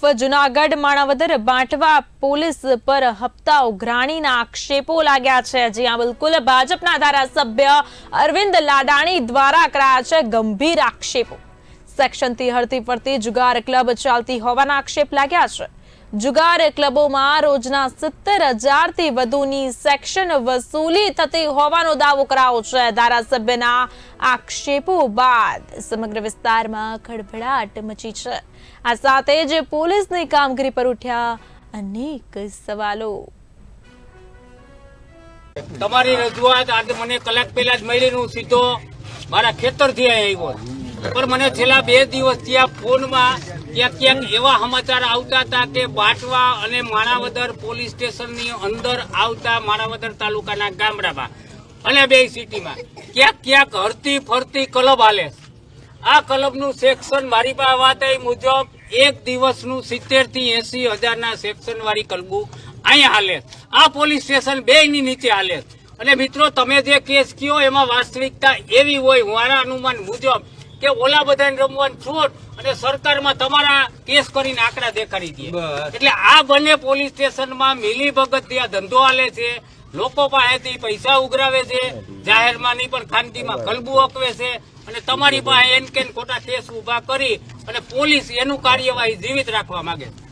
તરફ જુનાગઢ, માણાવદર, બાંટવા પોલીસ પર હપ્તા ઉઘરાણીના આક્ષેપો લાગ્યા છે. જ્યાં બિલકુલ. ભાજપના ધારાસભ્ય અરવિંદ લાડાણી દ્વારા કરાયા છે ગંભીર આક્ષેપો. સેક્શનથી હરતી ફરતી જુગાર ક્લબ ચાલતી હોવાના આક્ષેપ લાગ્યા છે. જુગાર ક્લબોમાં રોજના સિત્તેર હજારથી વધુની સેક્શન વસૂલી થતી હોવાનો દાવો કરાયો છે. ધારાસભ્યના આક્ષેપો બાદ સમગ્ર વિસ્તારમાં ખળભળાટ મચી છે. આ સાથે જ પોલીસની કામગીરી પર ઉઠ્યા અનેક સવાલો. તમારી રજૂઆત આજે મને કલાક પહેલા જ મળી હું સીધો મારા ખેતરથી આવ્યો. પણ મને છેલ્લા બે દિવસ ત્યાં ફોનમાં ક્યાંક ક્યાંક એવા સમાચાર આવતા હતા કે બાટવા અને માણાવદર પોલીસ સ્ટેશનની અંદર આવતા માણાવદર તાલુકાના ગામડામાં અને બે સિટીમાં. ક્યાંક ક્યાંક હરતી ફરતી ક્લબ હાલે. આ ક્લબનું સેક્શન મારી પાસે વાત એ મુજબ એક દિવસનું સિત્તેરથી એસી હજારના સેક્શન વાળી ક્લબો અહીંયા હાલે. આ પોલીસ સ્ટેશન બે ની નીચે હાલે. અને મિત્રો, તમે જે કેસ કયો એમાં વાસ્તવિકતા એવી હોય મારા અનુમાન મુજબ કે ઓલા બધાને રમવાનું છોડ અને સરકારમાં તમારા કેસ કરીને આંકડા દેખાડી દે. એટલે આ બંને પોલીસ સ્ટેશનમાં મિલી ભગત ધંધો હાલે છે લોકો પાસેથી પૈસા ઉઘરાવે છે જાહેરમાં નહીં પણ ખાનગીમાં કલબુ અકવે છે અને તમારી પાસે એન કેન ખોટા કેસ ઊભા કરી અને પોલીસ એનું કાર્યવાહી જીવિત રાખવા માંગે છે.